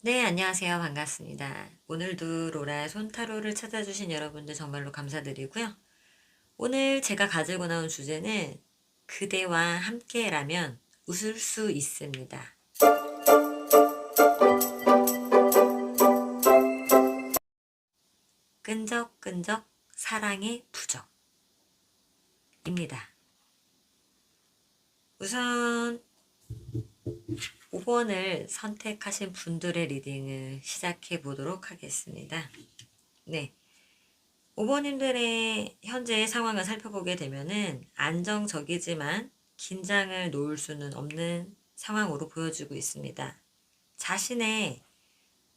네, 안녕하세요. 반갑습니다. 오늘도 로라 손타로를 찾아주신 여러분들 정말로 감사드리고요. 오늘 제가 가지고 나온 주제는 그대와 함께라면 웃을 수 있습니다. 끈적끈적 사랑의 부적입니다. 우선 5번을 선택하신 분들의 리딩을 시작해 보도록 하겠습니다. 네. 5번님들의 현재의 상황을 살펴보게 되면은 안정적이지만 긴장을 놓을 수는 없는 상황으로 보여지고 있습니다. 자신의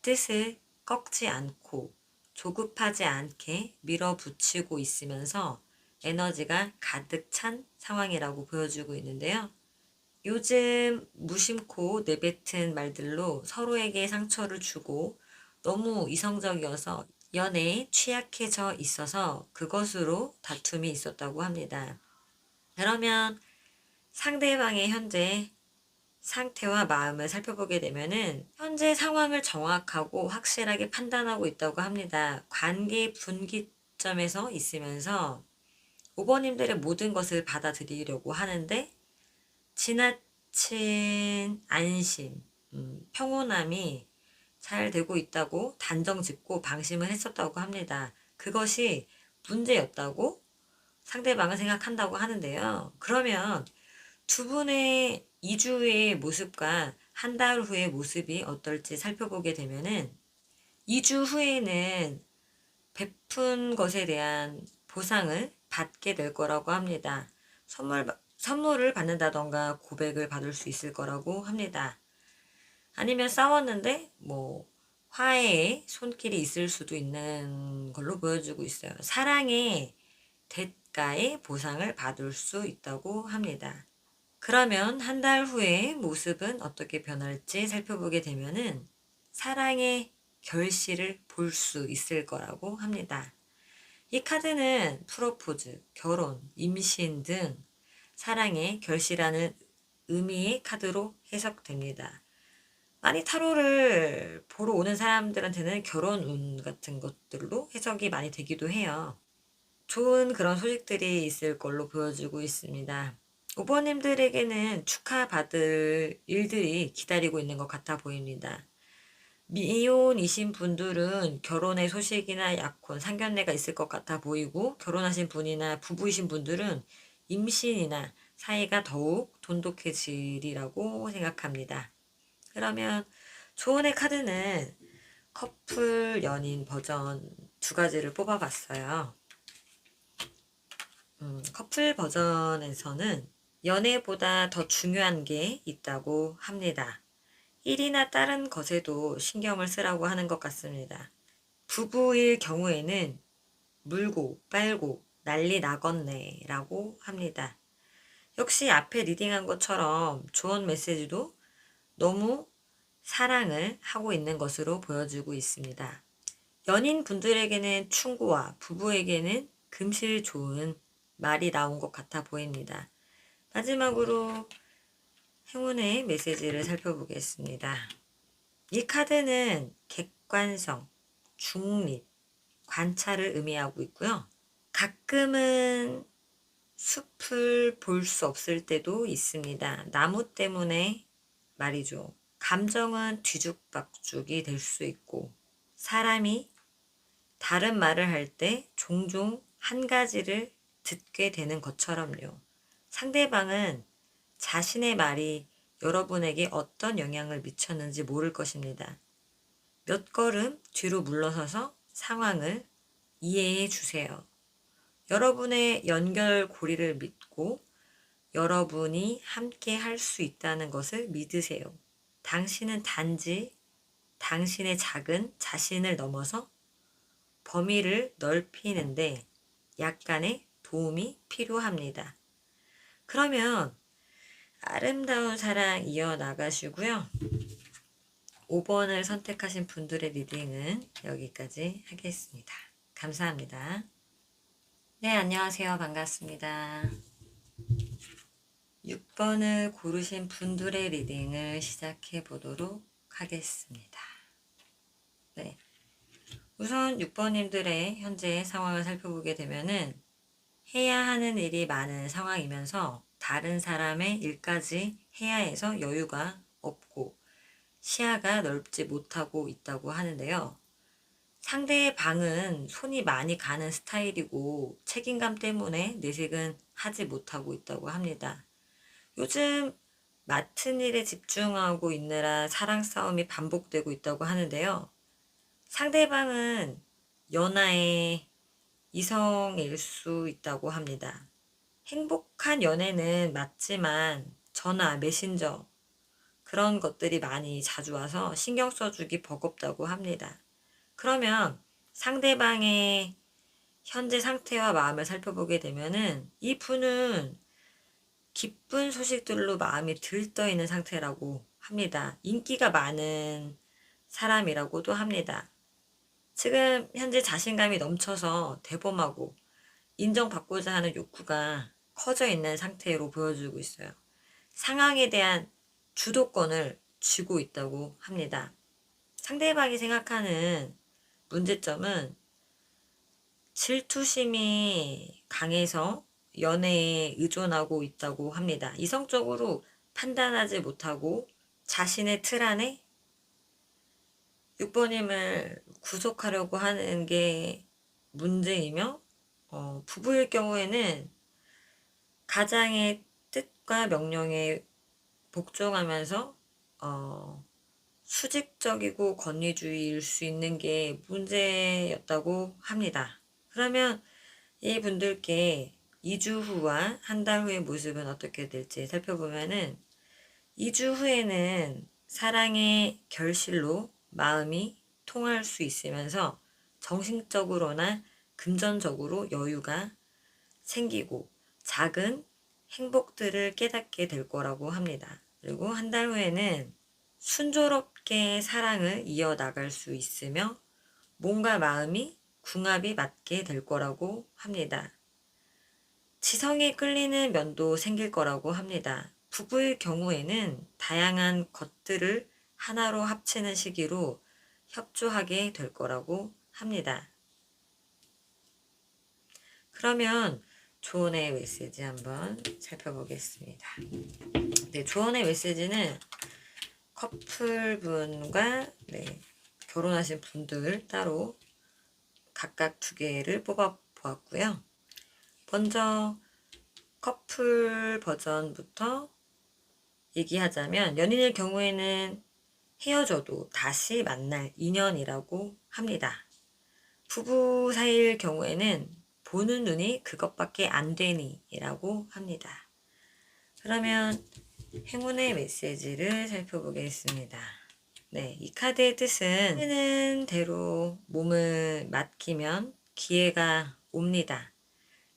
뜻을 꺾지 않고 조급하지 않게 밀어붙이고 있으면서 에너지가 가득 찬 상황이라고 보여지고 있는데요. 요즘 무심코 내뱉은 말들로 서로에게 상처를 주고 너무 이성적이어서 연애에 취약해져 있어서 그것으로 다툼이 있었다고 합니다. 그러면 상대방의 현재 상태와 마음을 살펴보게 되면은 현재 상황을 정확하고 확실하게 판단하고 있다고 합니다. 관계 분기점에서 있으면서 5번님들의 모든 것을 받아들이려고 하는데 지나친 안심, 음, 평온함이 잘 되고 있다고 단정 짓고 방심을 했었다고 합니다. 그것이 문제였다고 상대방은 생각한다고 하는데요. 그러면 두 분의 2주 후의 모습과 한 달 후의 모습이 어떨지 살펴보게 되면은 2주 후에는 베푼 것에 대한 보상을 받게 될 거라고 합니다. 선물, 선물을 받는다던가 고백을 받을 수 있을 거라고 합니다. 아니면 싸웠는데 뭐 화해의 손길이 있을 수도 있는 걸로 보여주고 있어요. 사랑의 대가의 보상을 받을 수 있다고 합니다. 그러면 한 달 후에 모습은 어떻게 변할지 살펴보게 되면은 사랑의 결실을 볼 수 있을 거라고 합니다. 이 카드는 프로포즈, 결혼, 임신 등 사랑의 결실하는 의미의 카드로 해석됩니다. 많이 타로를 보러 오는 사람들한테는 결혼 운 같은 것들로 해석이 많이 되기도 해요. 좋은 그런 소식들이 있을 걸로 보여주고 있습니다. 5번님들에게는 축하받을 일들이 기다리고 있는 것 같아 보입니다. 미혼이신 분들은 결혼의 소식이나 약혼, 상견례가 있을 것 같아 보이고 결혼하신 분이나 부부이신 분들은 임신이나 사이가 더욱 돈독해지리라고 생각합니다. 그러면 조언의 카드는 커플 연인 버전 두 가지를 뽑아봤어요. 음, 커플 버전에서는 연애보다 더 중요한 게 있다고 합니다. 일이나 다른 것에도 신경을 쓰라고 하는 것 같습니다. 부부일 경우에는 물고 빨고 난리 나겠네 라고 합니다. 역시 앞에 리딩한 것처럼 조언 메시지도 너무 사랑을 하고 있는 것으로 보여지고 있습니다. 연인 분들에게는 충고와 부부에게는 금실 좋은 말이 나온 것 같아 보입니다. 마지막으로 행운의 메시지를 살펴보겠습니다. 이 카드는 객관성, 중립, 관찰을 의미하고 있고요. 가끔은 숲을 볼 수 없을 때도 있습니다. 나무 때문에 말이죠. 감정은 뒤죽박죽이 될 수 있고, 사람이 다른 말을 할 때 종종 한 가지를 듣게 되는 것처럼요. 상대방은 자신의 말이 여러분에게 어떤 영향을 미쳤는지 모를 것입니다. 몇 걸음 뒤로 물러서서 상황을 이해해 주세요. 여러분의 연결고리를 믿고 여러분이 함께 할 수 있다는 것을 믿으세요. 당신은 단지 당신의 작은 자신을 넘어서 범위를 넓히는데 약간의 도움이 필요합니다. 그러면 아름다운 사랑 이어나가시고요. 5번을 선택하신 분들의 리딩은 여기까지 하겠습니다. 감사합니다. 네, 안녕하세요. 반갑습니다. 6번을 고르신 분들의 리딩을 시작해 보도록 하겠습니다. 네. 우선 6번님들의 현재 상황을 살펴보게 되면은 해야 하는 일이 많은 상황이면서 다른 사람의 일까지 해야 해서 여유가 없고 시야가 넓지 못하고 있다고 하는데요. 상대의 방은 손이 많이 가는 스타일이고 책임감 때문에 내색은 하지 못하고 있다고 합니다. 요즘 맡은 일에 집중하고 있느라 사랑 싸움이 반복되고 있다고 하는데요. 상대방은 연하의 이성일 수 있다고 합니다. 행복한 연애는 맞지만 전화, 메신저 그런 것들이 많이 자주 와서 신경 써주기 버겁다고 합니다. 그러면 상대방의 현재 상태와 마음을 살펴보게 되면은 이 분은 기쁜 소식들로 마음이 들떠 있는 상태라고 합니다. 인기가 많은 사람이라고도 합니다. 지금 현재 자신감이 넘쳐서 대범하고 인정받고자 하는 욕구가 커져 있는 상태로 보여주고 있어요. 상황에 대한 주도권을 쥐고 있다고 합니다. 상대방이 생각하는 문제점은 질투심이 강해서 연애에 의존하고 있다고 합니다. 이성적으로 판단하지 못하고 자신의 틀 안에 6번님을 구속하려고 하는 게 문제이며 어, 부부일 경우에는 가장의 뜻과 명령에 복종하면서 어, 수직적이고 권위주의일 수 있는 게 문제였다고 합니다. 그러면 이 분들께 2주 후와 한 달 후의 모습은 어떻게 될지 살펴보면은 2주 후에는 사랑의 결실로 마음이 통할 수 있으면서 정신적으로나 금전적으로 여유가 생기고 작은 행복들을 깨닫게 될 거라고 합니다. 그리고 한 달 후에는 순조롭게 사랑을 이어나갈 수 있으며 몸과 마음이 궁합이 맞게 될 거라고 합니다. 지성에 끌리는 면도 생길 거라고 합니다. 부부의 경우에는 다양한 것들을 하나로 합치는 시기로 협조하게 될 거라고 합니다. 그러면 조언의 메시지 한번 살펴보겠습니다. 네, 조언의 메시지는 커플분과 네, 결혼하신 분들 따로 각각 두 개를 뽑아 보았고요. 먼저 커플 버전부터 얘기하자면 연인의 경우에는 헤어져도 다시 만날 인연이라고 합니다. 부부 사이일 경우에는 보는 눈이 그것밖에 안 되니 라고 합니다. 그러면 행운의 메시지를 살펴보겠습니다. 네, 이 카드의 뜻은 하는 대로 몸을 맡기면 기회가 옵니다.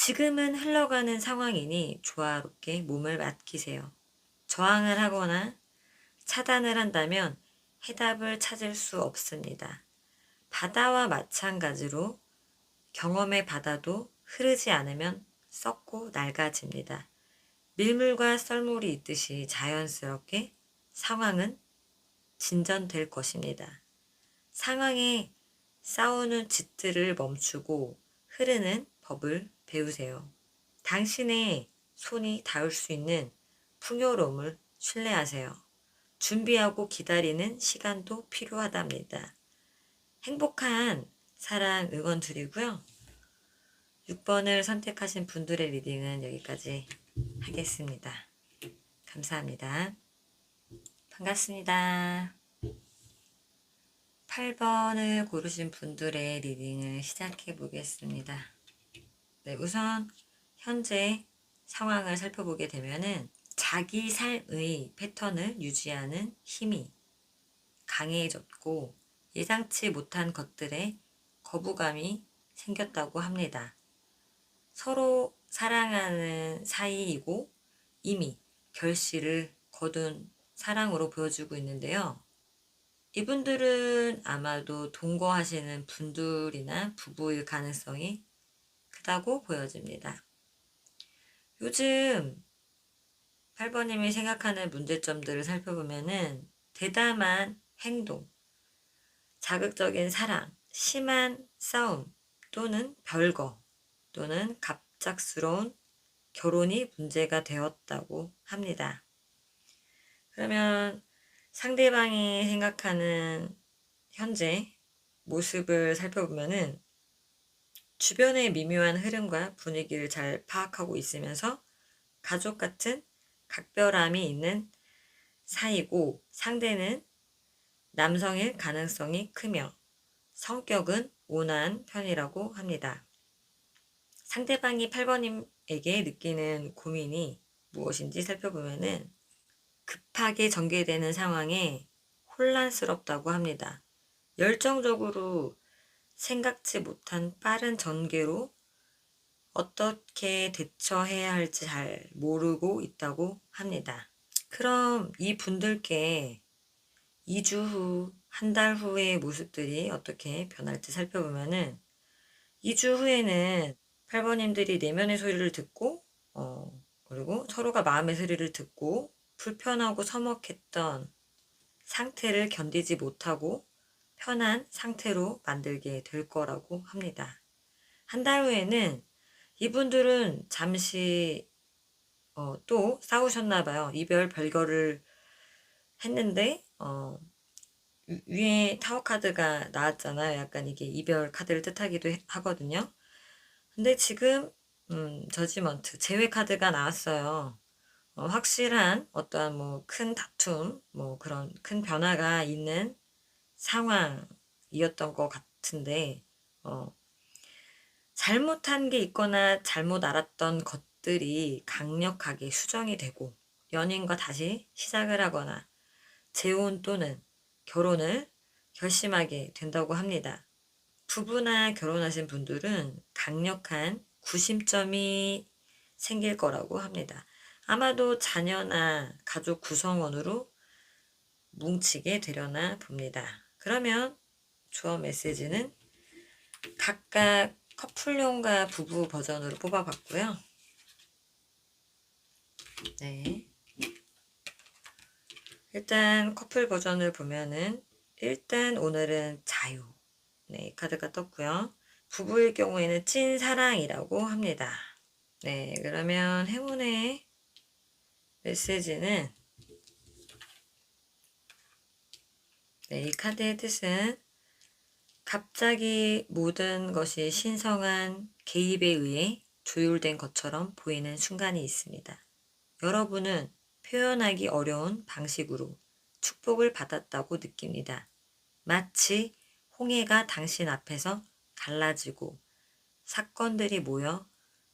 지금은 흘러가는 상황이니 조화롭게 몸을 맡기세요. 저항을 하거나 차단을 한다면 해답을 찾을 수 없습니다. 바다와 마찬가지로 경험의 바다도 흐르지 않으면 썩고 낡아집니다. 밀물과 썰물이 있듯이 자연스럽게 상황은 진전될 것입니다. 상황에 싸우는 짓들을 멈추고 흐르는 법을 배우세요. 당신의 손이 닿을 수 있는 풍요로움을 신뢰하세요. 준비하고 기다리는 시간도 필요하답니다. 행복한 사랑 응원 드리고요. 6번을 선택하신 분들의 리딩은 여기까지 하겠습니다. 감사합니다. 반갑습니다. 8번을 고르신 분들의 리딩을 시작해 보겠습니다. 네, 우선 현재 상황을 살펴보게 되면은 자기 삶의 패턴을 유지하는 힘이 강해졌고 예상치 못한 것들에 거부감이 생겼다고 합니다. 서로 사랑하는 사이이고 이미 결실을 거둔 사랑으로 보여주고 있는데요. 이분들은 아마도 동거하시는 분들이나 부부일 가능성이 크다고 보여집니다. 요즘 8번님이 생각하는 문제점들을 살펴보면은 대담한 행동, 자극적인 사랑, 심한 싸움 또는 별거 또는 갑작스러운 결혼이 문제가 되었다고 합니다. 그러면 상대방이 생각하는 현재 모습을 살펴보면은 주변의 미묘한 흐름과 분위기를 잘 파악하고 있으면서 가족 같은 각별함이 있는 사이고 상대는 남성일 가능성이 크며 성격은 온화한 편이라고 합니다. 상대방이 8번님에게 느끼는 고민이 무엇인지 살펴보면은 급하게 전개되는 상황에 혼란스럽다고 합니다. 열정적으로 생각지 못한 빠른 전개로 어떻게 대처해야 할지 잘 모르고 있다고 합니다. 그럼 이 분들께 2주 후, 한 달 후의 모습들이 어떻게 변할지 살펴보면은 2주 후에는 8번님들이 내면의 소리를 듣고, 어, 그리고 서로가 마음의 소리를 듣고 불편하고 서먹했던 상태를 견디지 못하고 편한 상태로 만들게 될 거라고 합니다. 한 달 후에는 이분들은 잠시 어, 또 싸우셨나 봐요. 이별 별거를 했는데 어, 위에 타워 카드가 나왔잖아요. 약간 이게 이별 카드를 뜻하기도 하거든요. 근데 지금 음, 저지먼트 제외 카드가 나왔어요. 어, 확실한 어떠한 뭐 큰 다툼, 뭐 그런 큰 변화가 있는 상황이었던 것 같은데, 어, 잘못한 게 있거나 잘못 알았던 것들이 강력하게 수정이 되고, 연인과 다시 시작을 하거나, 재혼 또는 결혼을 결심하게 된다고 합니다. 부부나 결혼하신 분들은 강력한 구심점이 생길 거라고 합니다. 아마도 자녀나 가족 구성원으로 뭉치게 되려나 봅니다. 그러면 조언 메시지는 각각 커플용과 부부 버전으로 뽑아봤고요. 네. 일단 커플 버전을 보면은 일단 오늘은 자유. 네, 카드가 떴고요. 부부일 경우에는 찐사랑이라고 합니다. 네, 그러면 행운의 메시지는 네, 이 카드의 뜻은 갑자기 모든 것이 신성한 개입에 의해 조율된 것처럼 보이는 순간이 있습니다. 여러분은 표현하기 어려운 방식으로 축복을 받았다고 느낍니다. 마치 홍해가 당신 앞에서 갈라지고 사건들이 모여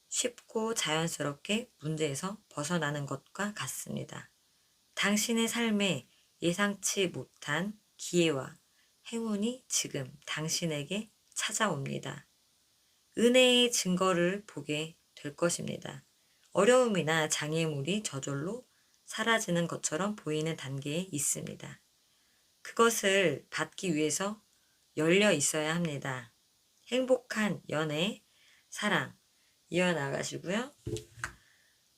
쉽고 자연스럽게 문제에서 벗어나는 것과 같습니다. 당신의 삶에 예상치 못한 기회와 행운이 지금 당신에게 찾아옵니다. 은혜의 증거를 보게 될 것입니다. 어려움이나 장애물이 저절로 사라지는 것처럼 보이는 단계에 있습니다. 그것을 받기 위해서 열려 있어야 합니다. 행복한 연애, 사랑 이어나가시고요.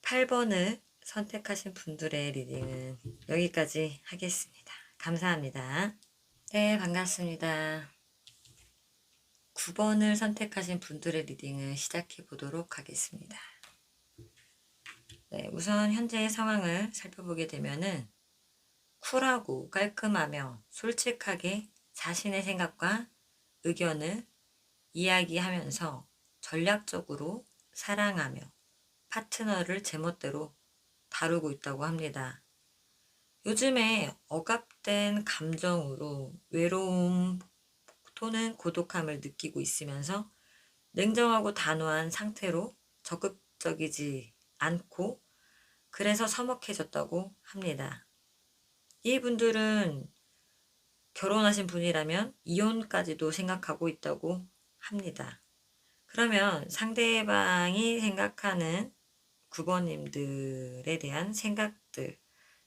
8번을 선택하신 분들의 리딩은 여기까지 하겠습니다. 감사합니다. 네, 반갑습니다. 9번을 선택하신 분들의 리딩을 시작해 보도록 하겠습니다. 네, 우선 현재의 상황을 살펴보게 되면은 쿨하고 깔끔하며 솔직하게 자신의 생각과 의견을 이야기하면서 전략적으로 사랑하며 파트너를 제멋대로 다루고 있다고 합니다. 요즘에 억압된 감정으로 외로움 또는 고독함을 느끼고 있으면서 냉정하고 단호한 상태로 적극적이지 않고 그래서 서먹해졌다고 합니다. 이분들은 결혼하신 분이라면 이혼까지도 생각하고 있다고 합니다. 그러면 상대방이 생각하는 9번님들에 대한 생각들,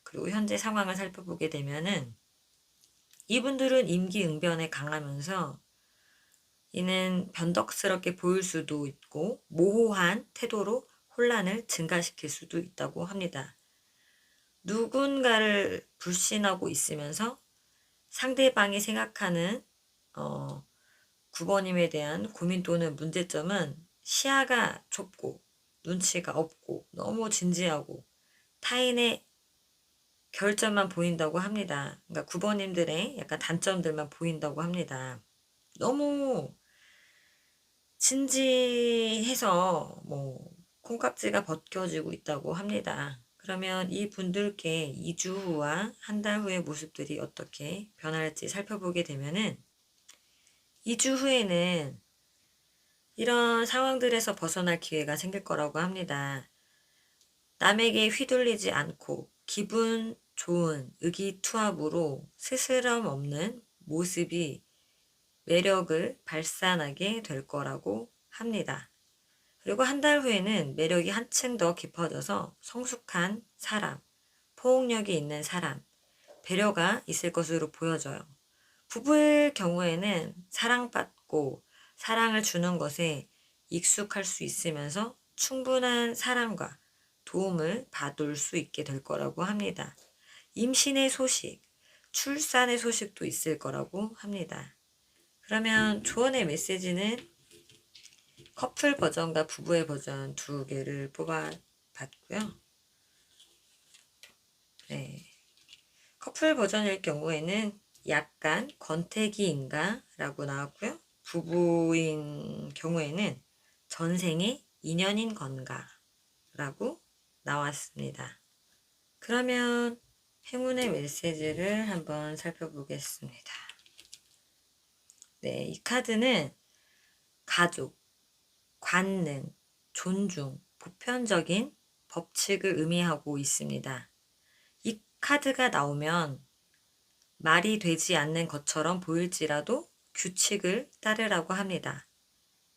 그리고 현재 상황을 살펴보게 되면은 이분들은 임기응변에 강하면서 이는 변덕스럽게 보일 수도 있고 모호한 태도로 혼란을 증가시킬 수도 있다고 합니다. 누군가를 불신하고 있으면서 상대방이 생각하는 어, 9번님에 대한 고민 또는 문제점은 시야가 좁고 눈치가 없고 너무 진지하고 타인의 결점만 보인다고 합니다. 그러니까 9번님들의 약간 단점들만 보인다고 합니다. 너무 진지해서 뭐 콩깍지가 벗겨지고 있다고 합니다. 그러면 이 분들께 2주 후와 한 달 후의 모습들이 어떻게 변할지 살펴보게 되면은 2주 후에는 이런 상황들에서 벗어날 기회가 생길 거라고 합니다. 남에게 휘둘리지 않고 기분 좋은 의기투합으로 스스럼 없는 모습이 매력을 발산하게 될 거라고 합니다. 그리고 한 달 후에는 매력이 한층 더 깊어져서 성숙한 사람, 포용력이 있는 사람, 배려가 있을 것으로 보여져요. 부부의 경우에는 사랑받고 사랑을 주는 것에 익숙할 수 있으면서 충분한 사랑과 도움을 받을 수 있게 될 거라고 합니다. 임신의 소식, 출산의 소식도 있을 거라고 합니다. 그러면 조언의 메시지는 커플 버전과 부부의 버전 두 개를 뽑아 봤고요. 네. 커플 버전일 경우에는 약간 권태기인가? 라고 나왔고요. 부부인 경우에는 전생의 인연인 건가? 라고 나왔습니다. 그러면 행운의 메시지를 한번 살펴보겠습니다. 네, 이 카드는 가족, 관능, 존중, 보편적인 법칙을 의미하고 있습니다. 이 카드가 나오면 말이 되지 않는 것처럼 보일지라도 규칙을 따르라고 합니다.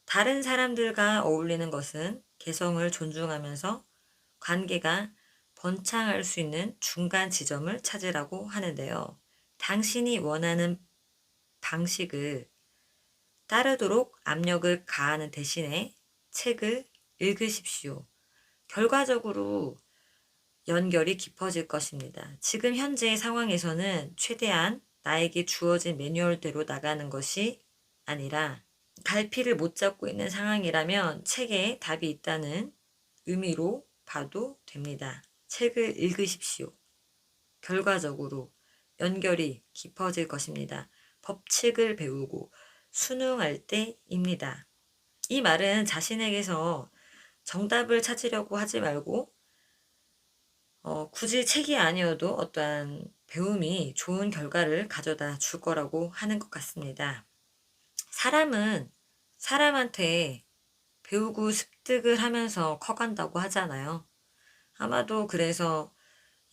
다른 사람들과 어울리는 것은 개성을 존중하면서 관계가 번창할 수 있는 중간 지점을 찾으라고 하는데요. 당신이 원하는 방식을 따르도록 압력을 가하는 대신에 책을 읽으십시오. 결과적으로 연결이 깊어질 것입니다. 지금 현재의 상황에서는 최대한 나에게 주어진 매뉴얼대로 나가는 것이 아니라 갈피를 못 잡고 있는 상황이라면 책에 답이 있다는 의미로 봐도 됩니다. 책을 읽으십시오. 결과적으로 연결이 깊어질 것입니다. 법칙을 배우고 수능할 때입니다. 이 말은 자신에게서 정답을 찾으려고 하지 말고 어, 굳이 책이 아니어도 어떠한 배움이 좋은 결과를 가져다 줄 거라고 하는 것 같습니다. 사람은 사람한테 배우고 습득을 하면서 커간다고 하잖아요. 아마도 그래서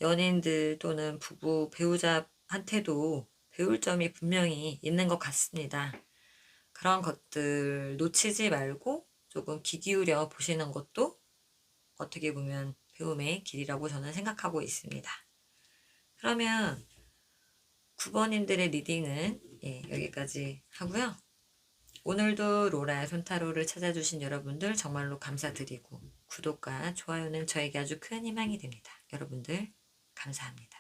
연인들 또는 부부, 배우자한테도 배울 점이 분명히 있는 것 같습니다. 그런 것들 놓치지 말고 조금 귀 기울여 보시는 것도 어떻게 보면 배움의 길이라고 저는 생각하고 있습니다. 그러면 9번님들의 리딩은 예, 여기까지 하고요. 오늘도 로라의 손타로를 찾아주신 여러분들 정말로 감사드리고 구독과 좋아요는 저에게 아주 큰 희망이 됩니다. 여러분들 감사합니다.